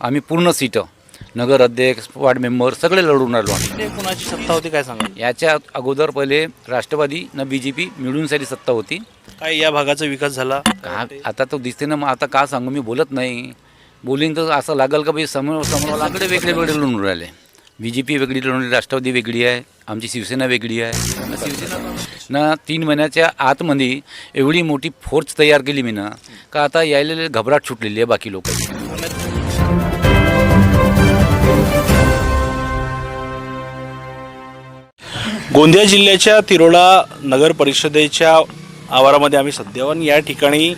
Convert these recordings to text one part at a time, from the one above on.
आम्ही पूर्ण सीटं नगर अध्यक्ष वार्ड मेंबर सगळे लढून राहिलो आम्ही. ते कुणाची सत्ता होती काय सांगा याच्या अगोदर पहिले राष्ट्रवादी न बी जे पी मिळून सारी सत्ता होती. काय या भागाचा विकास झाला? का आता तो दिसते ना मग आता का सांगू मी बोलत नाही. बोलीन तर असं लागल का भाई समोर समोर लागले वेगळे वेगळे लढून राहिले. बी जे पी वेगळी लढून राहिली, राष्ट्रवादी वेगळी आहे आमची शिवसेना वेगळी आहे. न शिवसेना ना तीन महिन्याच्या आतमध्ये एवढी मोठी फोर्स तयार केली मी ना का आता यायला घबराट सुटलेली आहे बाकी लोकांची. गोंदिया जिल्ह्याच्या तिरोडा नगर परिषदेच्या आवारामध्ये आम्ही सध्या आणि या ठिकाणी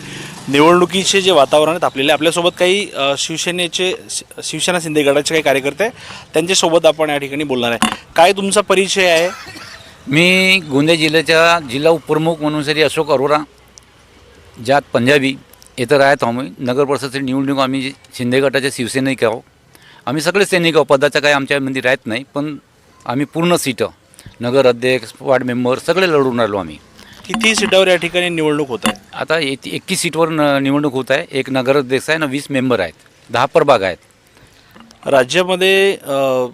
निवडणुकीचे जे वातावरण आहे तापलेले आपल्यासोबत काही शिवसेनेचे शि- शिवसेना शिंदे गटाचे काही कार्यकर्ते त्यांच्यासोबत आपण या ठिकाणी बोलणार आहे. काय तुमचा परिचय आहे? मी गोंदिया जिल्ह्याच्या जिल्हा उपप्रमुख म्हणून सरी अशोक अरोरा ज्यात पंजाबी येथं राहत आम्ही. नगर परिषदेची निवडणूक आम्ही शिंदे गटाचे शिवसैनिक आहोत. आम्ही सगळे सैनिक आहोत. पदाचं काही आमच्यामध्ये राहत नाही पण आम्ही पूर्ण सीटं नगर अध्यक्ष वार्ड मेंबर सगळे लढून राहिलो आम्ही. किती सीटावर या ठिकाणी निवडणूक होत आहे? आता एक एकवीस सीटवर न निवडणूक होत आहे. एक नगर अध्यक्ष आहे ना वीस मेंबर आहेत. दहा प्रभाग आहेत. राज्यामध्ये अ,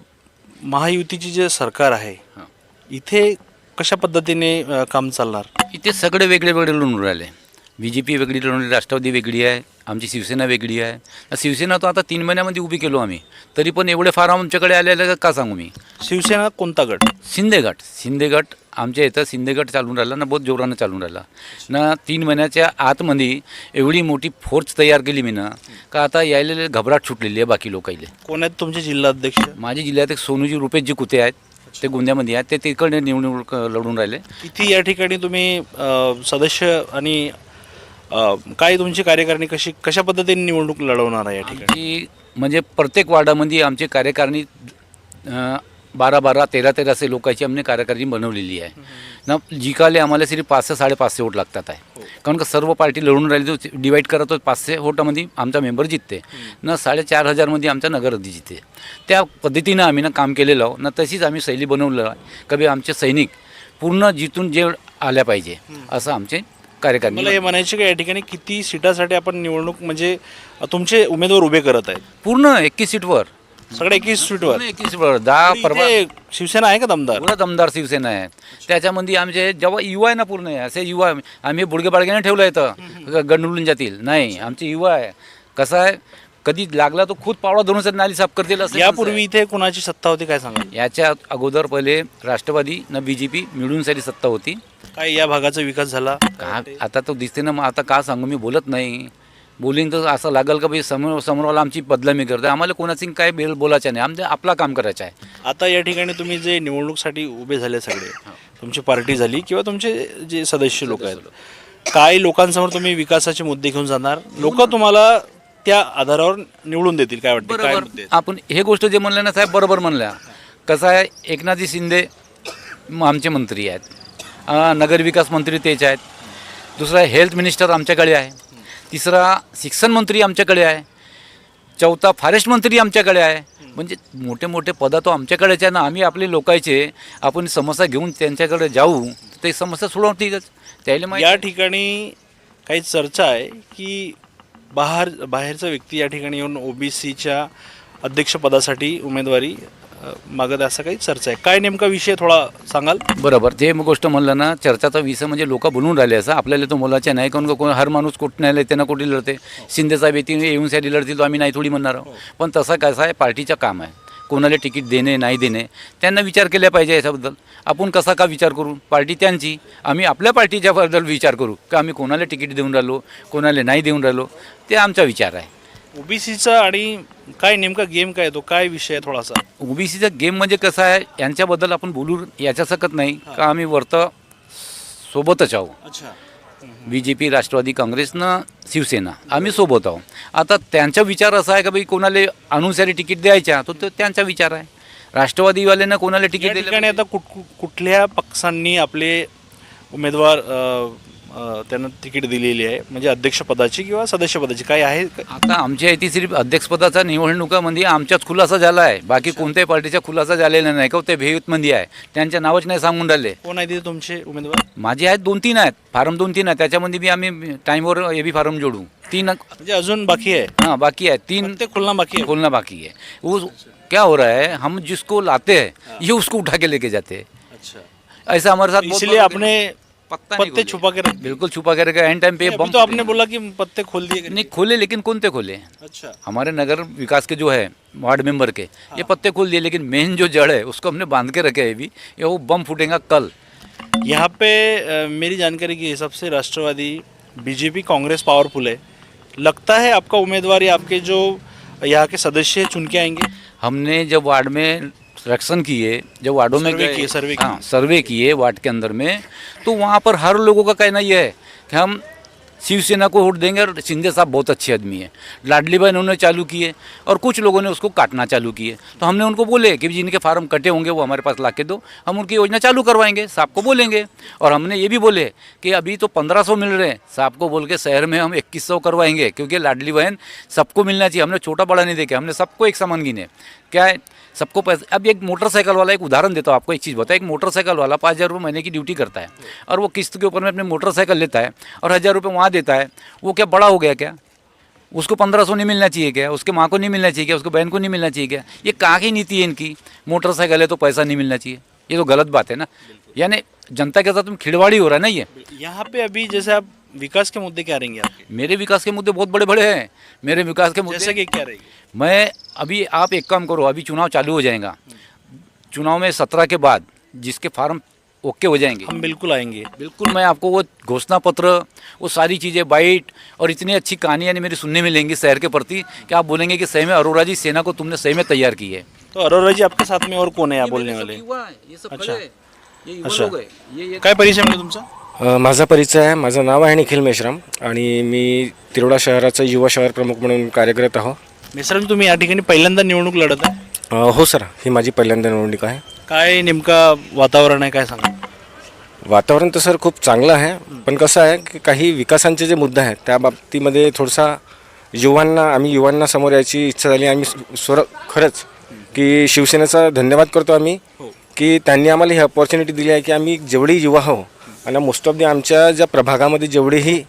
महायुतीची जे सरकार आहे. इथे कशा पद्धतीने अ, काम चालणार? इथे सगळे वेगळे वेगळे लढून राहिले. बी जे पी वेगळी लढून राहिली, राष्ट्रवादी वेगळी आहे आमची शिवसेना वेगळी आहे. शिवसेना तर आता तीन महिन्यामध्ये उभी केलो आम्ही. तरी पण एवढे फार आमच्याकडे आलेले का सांगू मी? शिवसेना कोणता गट? शिंदे गट शिंदे गट आमच्या इथं शिंदे गट चालून राहिला ना बहुत जोरानं चालून राहिला. ना तीन महिन्याच्या आतमध्ये एवढी मोठी फोर्स तयार केली मी ना का आता यायला घबराट सुटलेली आहे बाकी लोकांना कोण आहेत तुमचे जिल्हाध्यक्ष? माझ्या जिल्ह्यात एक सोनूजी रुपेशजी कुते आहेत ते गोंद्यामध्ये आहेत ते तिकडे निवडणूक लढून राहिले. किती या ठिकाणी तुम्ही सदस्य आणि अ, काय तुमची कार्यकारिणी कशी कशा पद्धतीने निवडणूक लढवणार आहे या ठिकाणी? आमची म्हणजे प्रत्येक वार्डामध्ये आमची कार्यकारिणी अं, बारा बारा तेरा तेरा असे लोकांची आम्ही कार्यकारिणी बनवलेली आहे. ना जिकाले आम्हाला सिर्फ पाचशे साडेपाचशे वोट लागतात आहे. कारण का सर्व पार्टी लढून राहिली डिवाईड करत होत पाचशे वोटामध्ये आमचा मेंबर जितते. ना साडेचार हजारमध्ये आमचा नगराध्यक्ष जिते त्या पद्धतीनं आम्ही ना काम केलेलं आहो. ना तशीच आम्ही शैली बनवलं आहे. कधी आमचे सैनिक पूर्ण जिथून जे आल्या पाहिजे असं आमचे कार्यकारिणी. मला हे म्हणायचे की या ठिकाणी किती सीटासाठी आपण निवडणूक म्हणजे तुमचे उमेदवार उभे करत आहेत? पूर्ण एकवीस सीटवर. सगळे एकवीस सीटवर. एकवीस सीटवर. दहा परवा इथे शिवसेना आहे का दमदार? पुढं दमदार शिवसेना आहे. त्याच्यामध्ये आमचे जेव्हा युवा आहे ना पूर्ण आहे, असे युवा आम्ही बुडगे बाळग्याने ठेवलं येतं गंडून जातील. नाही आमचे युवा आहे. कसं आहे? कधी लागला तो खूप पावडा धरून नाली साफ करतील असं यापूर्वी इथे कुणाची सत्ता होती काय सांगा याच्या अगोदर पहिले राष्ट्रवादी न बी जे पी मिळून सारी सत्ता होती. काय या भागाचा विकास झाला? का? आता तो दिसते ना मग आता का सांगू? मी बोलत नाही. बोलीन तर असं लागल का भाई समोर समोरवाला आमची बदलामी करते आम्हाला कोणाची काय बेल बोलायचं नाही. आमचं आपला काम करायचं आहे. आता या ठिकाणी तुम्ही जे निवडणूकसाठी उभे झाले सगळे तुमची पार्टी झाली किंवा तुमचे जे सदस्य लोक आहेत काय लोकांसमोर तुम्ही विकासाचे मुद्दे घेऊन जाणार? लोक तुम्हाला त्या आधारावर निवडून देतील काय वाटतं काय मुद्दे आहेत? आपण हे गोष्ट जे म्हणलं ना साहेब बरोबर म्हणल्या. कसं आहे एकनाथजी शिंदे म- आमचे मंत्री आहेत. अं, नगरविकास मंत्री तेच आहेत. दुसरा हेल्थ मिनिस्टर आमच्याकडे आहे. तिसरा शिक्षण मंत्री आमच्याकडे आहे. चौथा फॉरेस्ट मंत्री आमच्याकडे आहे. म्हणजे मोठे मोठे पद तो आमच्याकडेच आहे ना. आम्ही आपले लोकांचे आपण समस्या घेऊन त्यांच्याकडे जाऊ तर ते समस्या सोडवतीलच. त्याला माहिती या ठिकाणी काही चर्चा आहे की बाहेर बाहेरचा व्यक्ती या ठिकाणी येऊन ओबीसीच्या अध्यक्षपदासाठी उमेदवारी मागत असं काही चर्चा आहे. काय नेमका विषय थोडा सांगाल? बरोबर. ते मग गोष्ट म्हणलं ना चर्चाचा विषय म्हणजे लोक बोलून राहिले असं. आपल्याला तो मुलाच्या नाही कारण कोण हर माणूस कुठं नाही त्यांना कुठे लढते. शिंदे साहेब येतील येऊन साठी लढतील तो आम्ही नाही थोडी म्हणणार आहोत. पण तसं कसं आहे पार्टीचं काम आहे. कोणाला तिकीट देणे नाही देणे त्यांना विचार केला पाहिजे याच्याबद्दल. आपण कसा का विचार करू? पार्टी त्यांची. आम्ही आपल्या पार्टीच्याबद्दल विचार करू. का आम्ही कोणाला तिकीट देऊन राहिलो कोणाला नाही देऊन राहिलो? ते आमचा विचार आहे. ओबीसीचा आणि काय नेमका गेम काय तो? काय विषय आहे थोडासा? ओबीसीचा गेम म्हणजे कसं आहे? यांच्याबद्दल आपण बोलू याच्या सकत नाही का आम्ही वर्त सोबतच आहोत. अच्छा. बी जे पी राष्ट्रवादी काँग्रेसनं शिवसेना. आम्ही सोबत आहोत. आता त्यांचा विचार असा आहे का बाई कोणाला अनुसारी तिकीट द्यायच्या तो तो त्यांचा विचार आहे. राष्ट्रवादीवाल्यांना कोणाला तिकीट ठिकाणी आता कुठ कुठल्या पक्षांनी आपले उमेदवार अ, त्यांना तिकीट दिलेली आहे. म्हणजे अध्यक्षपदाची किंवा सदस्यपदाची काय आहे? आता आमच्या इथे सिर्फ अध्यक्षपदाचा निवडणुकामध्ये आमच्याच खुलासा झाला आहे. बाकी कोणत्याही पार्टीचा खुलासा झालेला नाही का? ते भेयूतमध्ये आहे. त्यांच्या नावच नाही सांगून राहिले. कोण आहे तिथे तुमचे उमेदवार? माझे आहेत दोन तीन आहेत. फार्म दोन तीन आहेत. त्याच्यामध्ये बी आम्ही टाईमवर हे बी फार्म जोडू. तीन म्हणजे अजून बाकी आहे? हाँ बाकी है तीन ते खुलना बाकी आहे. खोलना बाकी है वो क्या हो रहा है? हम जिसको लाते हैं ये उसको उठा के लेके जाते हैं। अच्छा। ऐसा हमारे साथ बहुत इसलिए बार आपने पत्ता पत्ते। छुपा के रख बिल्कुल छुपा के रखा एंड टाइम पे अभी बम तो आपने बोला कि पत्ते खोल दिए। नहीं खोले लेकिन कौन थे खोले? अच्छा। हमारे नगर विकास के जो है वार्ड मेंबर के ये पत्ते खोल दिए लेकिन मेन जो जड़ है उसको हमने बाँध के रखे है अभी। ये वो बम फूटेगा कल। यहाँ पे मेरी जानकारी के हिसाब से राष्ट्रवादी बीजेपी कांग्रेस पावरफुल है। लगता है आपका उम्मीदवार या आपके जो यहाँ के सदस्य चुन के आएँगे? हमने जब वार्ड में सिलेक्शन किए जब वार्डों में गए- सर्वे। हाँ सर्वे किए वार्ड के अंदर में तो वहाँ पर हर लोगों का कहना यह है कि हम शिवसेना को वोट देंगे और शिंदे साहब बहुत अच्छे आदमी है। लाडली बहन उन्होंने चालू किए और कुछ लोगों ने उसको काटना चालू किए तो हमने उनको बोले कि जिनके फार्म कटे होंगे, वो हमारे पास ला के दो। हम उनकी योजना चालू करवाएँगे, साहब को बोलेंगे। और हमने ये भी बोले कि अभी तो पंद्रह मिल रहे हैं। साहब को बोल के शहर में हम इक्कीस करवाएँगे, क्योंकि लाडली बहन सबको मिलना चाहिए। हमने छोटा बड़ा नहीं देखा, हमने सबको एक समान गिने। क्या है? सबको पैसे, अब एक मोटरसाइकिल वाला एक उदाहरण देता हूँ आपको, एक चीज़ बताया एक मोटरसाइकिल वाला पाँच हज़ार रुपये महीने की ड्यूटी करता है और वो किस्त के ऊपर में अपने मोटरसाइकिल लेता है और हज़ार रुपये वहाँ देता है वो क्या बड़ा हो गया क्या? उसको पंद्रह सौ नहीं मिलना चाहिए क्या? उसके माँ को नहीं मिलना चाहिए क्या? उसके बहन को नहीं मिलना चाहिए क्या? ये कहाँ की नीति है इनकी? मोटरसाइकिल है तो पैसा नहीं मिलना चाहिए। ये तो गलत बात है ना? यानी जनता के साथ तुम खिलवाड़ी हो रहा है ना ये? यहाँ पे अभी जैसे आप विकास के मुद्दे क्या रहेंगे मेरे विकास के मुद्दे बहुत बड़े बड़े हैं। मेरे विकास के मुद्दे जैसे कि क्या रहेगी? मैं अभी आप एक काम करो अभी चुनाव चालू हो जाएगा। चुनाव में सत्रह के बाद जिसके फार्म ओके हो जाएंगे। हम बिल्कुल आएंगे। बिल्कुल मैं आपको वो घोषणा पत्र वो सारी चीज़ें बाइट और इतनी अच्छी कहानी यानी मेरी सुनने मिलेंगी शहर के प्रति कि आप बोलेंगे कि सही में अरोरा जी सेना को तुमने सही में तैयार की है। तो अरोरा जी आपके साथ में और कोण आहे बोलने वाले? ये सब अच्छा. ये अच्छा. हैं. काय परिचय म्हणजे तुमचा? अ, माझा परिचय आहे. माझं नाव आहे निखिल मेश्राम आणि मी तिरोडा शहराचा युवा शहर प्रमुख म्हणून कार्यरत आहो. मिश्राम तुम्ही या ठिकाणी पहिल्यांदा निवडणूक लढत आहे? अ, हो सर ही माझी पहिल्यांदा निवडणूक आहे. काय नेमका वातावरण आहे काय सांगा वातावरण तर सर खूप चांगलं आहे. पण कसं आहे की काही विकासांचे जे मुद्दे आहेत त्या बाबतीमध्ये थोडासा युवांना आम्ही युवांना समोर यायची इच्छा झाली. आम्ही स्वर खरंच की शिवसेनेचा धन्यवाद करतो आम्ही की त्यांनी आम्हाला ही अपॉर्च्युनिटी दिली आहे की आम्ही जेवढी युवा आहो आणि मोस्ट ऑफ दी आमच्या ज्या प्रभागामध्ये जेवढेही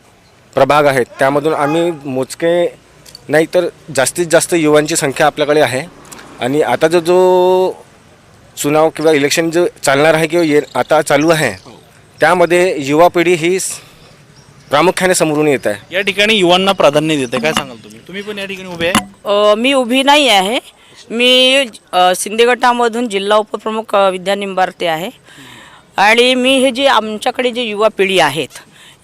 प्रभाग आहेत त्यामधून आम्ही मोजके नाही तर जास्तीत जास्त युवांची संख्या आपल्याकडे आहे. आणि आता जो जो चुनाव किंवा इलेक्शन जो चालणार आहे किंवा ये आता चालू आहे त्यामध्ये युवा पिढी ही स- प्रामुख्याने समोरून येत आहे. या ठिकाणी युवांना प्राधान्य देते काय सांगाल तुम्ही? तुम्ही पण या ठिकाणी उभे आहे? अ, मी उभी नाही आहे. मी अ, शिंदे गटामधून जिल्हा उपप्रमुख अ, विद्या निंबारते आहे. आणि मी हे जे आमच्याकडे जे युवा पिढी आहेत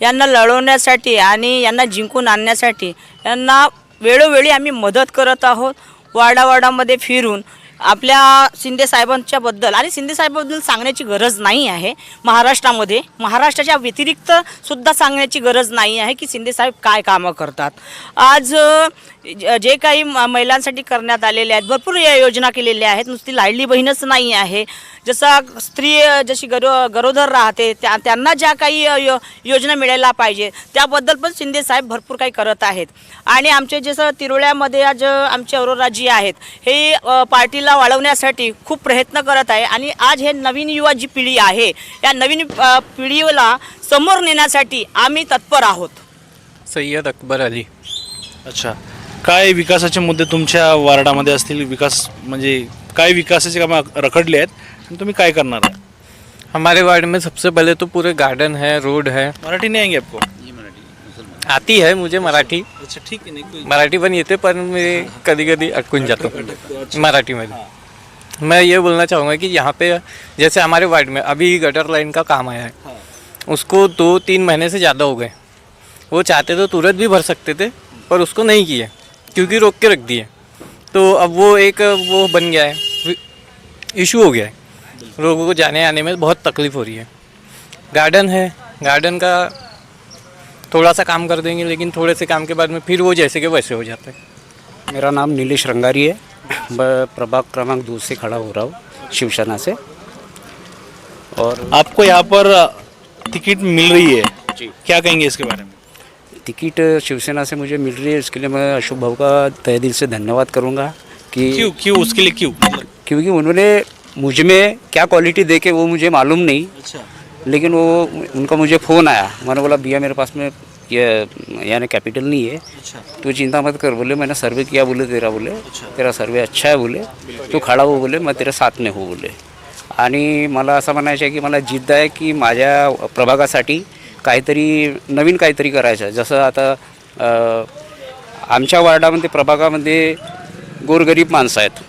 यांना लढवण्यासाठी आणि यांना जिंकून आणण्यासाठी यांना वेळोवेळी आम्ही मदत करत आहोत. वाडावाडामध्ये फिरून आपल्या शिंदे साहेबांच्याबद्दल आणि शिंदे साहेबांबद्दल सांगण्याची गरज नाही आहे महाराष्ट्रामध्ये. महाराष्ट्राच्या व्यतिरिक्त सुद्धा सांगण्याची गरज नाही आहे की शिंदे साहेब काय कामं करतात. आज जे काही म- महिलांसाठी करण्यात आलेले आहेत भरपूर या योजना केलेल्या आहेत नुसती लाडली बहीणच नाही आहे. जसा स्त्री जशी गरो गरोदर राहते त्या त्यांना ज्या काही यो योजना मिळायला पाहिजे त्याबद्दल पण शिंदे साहेब भरपूर काही करत आहेत. आणि आमचे जसं तिरोळ्यामध्ये आज आमचे अरोराजी आहेत हे पार्टीला वाढवण्यासाठी खूप प्रयत्न करत आहे. आणि आज हे नवीन युवा जी पिढी आहे या नवीन पिढीला समोर नेण्यासाठी आम्ही तत्पर आहोत. सय्यद अकबर अली. अच्छा. काय विकासाचे मुद्दे तुमच्या वार्डामध्ये असतील? विकास म्हणजे काय विकासाचे कामं रखडले आहेत? आणि तुम्ही काय करणार आहे? हमारे वार्ड में सबसे पहले तो पूरे गार्डन है रोड है। मराठी नाही आएँगे आपको? आती है मुझे मराठी। अच्छा ठीक आहे नाही मराठी पण येते पण मी कधी कधी अटकून जातो में मैं ये बोलना चाहूँगा कि यहाँ पे जैसे हमारे वार्ड में अभी गटर लाइन का काम आया है। उसको दो तीन महीने से ज़्यादा हो गए। वो चाहते तो तुरंत भी भर सकते थे पर उसको नहीं किए क्योंकि रोक के रख दिए। तो अब वो एक वो बन गया है इशू हो गया है। लोगों को जाने आने में बहुत तकलीफ़ हो रही है। गार्डन है गार्डन का थोड़ा सा काम कर देंगे लेकिन थोड़े से काम के बाद में फिर वो जैसे के वैसे हो जाते हैं। मेरा नाम नीलेश रंगारी है। मैं प्रभाग क्रमांक दो से खड़ा हो रहा हूँ शिवसेना से। और आपको यहाँ पर टिकट मिल रही है? जी। क्या कहेंगे इसके बारे में? टिकट शिवसेना से मुझे मिल रही है इसके लिए मैं अशोक भाव का तहे दिल से धन्यवाद करूँगा कि क्यों क्यों उसके लिए क्यों? क्योंकि उन्होंने मुझ में क्या क्वालिटी देखे वो मुझे मालूम नहीं। अच्छा। लेकिन वो उनका मुझे फ़ोन आया। मैंने बोला भैया मेरे पास में ये यानी कैपिटल नहीं है। अच्छा। तू चिंता मत कर बोले मैंने सर्वे किया बोले तेरा बोले तेरा सर्वे अच्छा आहे बोले। तू खडा हो बोले मग तेरा साथ में हो बोले। आणि मला असं म्हणायचं आहे की मला जिद्द आहे की माझ्या प्रभागासाठी काहीतरी नवीन काहीतरी करायचं आहे. जसं आता अ, आमच्या वार्डामध्ये प्रभागामध्ये गोरगरीब माणसं आहेत.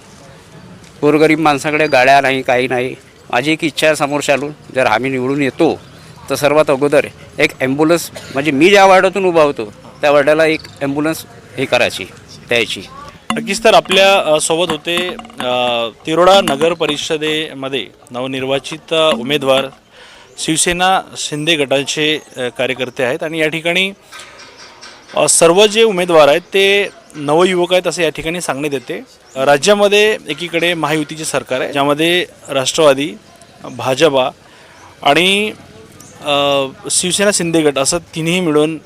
गोरगरीब माणसाकडे गाड्या नाही काही नाही. माझी एक इच्छा आहे समोर चालून. जर आम्ही निवडून येतो तर सर्वात अगोदर एक ॲम्ब्युलन्स म्हणजे मी ज्या वार्डातून उभा होतो त्या वार्डाला एक ॲम्ब्युलन्स हे करायची द्यायची. नक्कीच तर आपल्यासोबत होते तिरोडा नगर परिषदेमध्ये नवनिर्वाचित उमेदवार शिवसेना शिंदे गटाचे कार्यकर्ते आहेत. आणि या ठिकाणी सर्व जे उमेदवार आहेत ते नवयुवक आहेत असं या ठिकाणी सांगण्यात येते. राज्यामध्ये एकीकडे महायुतीचे सरकार आहे ज्यामध्ये राष्ट्रवादी भाजपा आणि शिवसेना शिंदे गट असं तिन्ही मिळून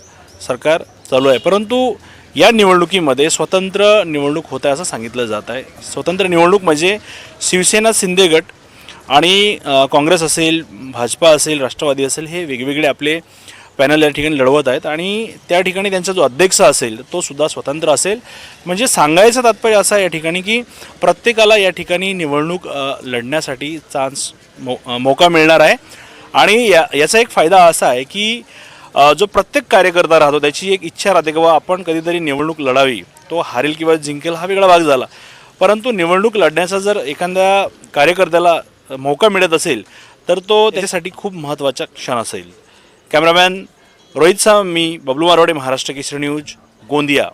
सरकार चालू आहे. परंतु या निवडणुकीमध्ये स्वतंत्र निवडणूक होत आहे असं सांगितलं जात आहे. स्वतंत्र निवडणूक म्हणजे शिवसेना शिंदे गट आणि काँग्रेस असेल भाजपा असेल राष्ट्रवादी असेल हे वेगवेगळे आपले पॅनल या ठिकाणी लढवत आहेत आणि त्या ठिकाणी त्यांचा जो अध्यक्ष असेल तो सुद्धा स्वतंत्र असेल. म्हणजे सांगायचं तात्पर्य असं आहे या ठिकाणी की प्रत्येकाला या ठिकाणी निवडणूक लढण्यासाठी चान्स मो मोका मौका मिळणार आहे. आणि या याचा एक फायदा असा आहे की जो प्रत्येक कार्यकर्ता राहतो त्याची एक इच्छा राहते की बा आपण कधीतरी निवडणूक लढावी. तो हारेल किंवा जिंकेल हा वेगळा भाग झाला. परंतु निवडणूक लढण्याचा जर एखाद्या कार्यकर्त्याला मौका मिळत असेल तर तो त्याच्यासाठी खूप महत्त्वाचा क्षण असेल. कॅमेरामॅन रोहित साह मी बबलू मारवाडे महाराष्ट्र केसरी न्यूज गोंदिया।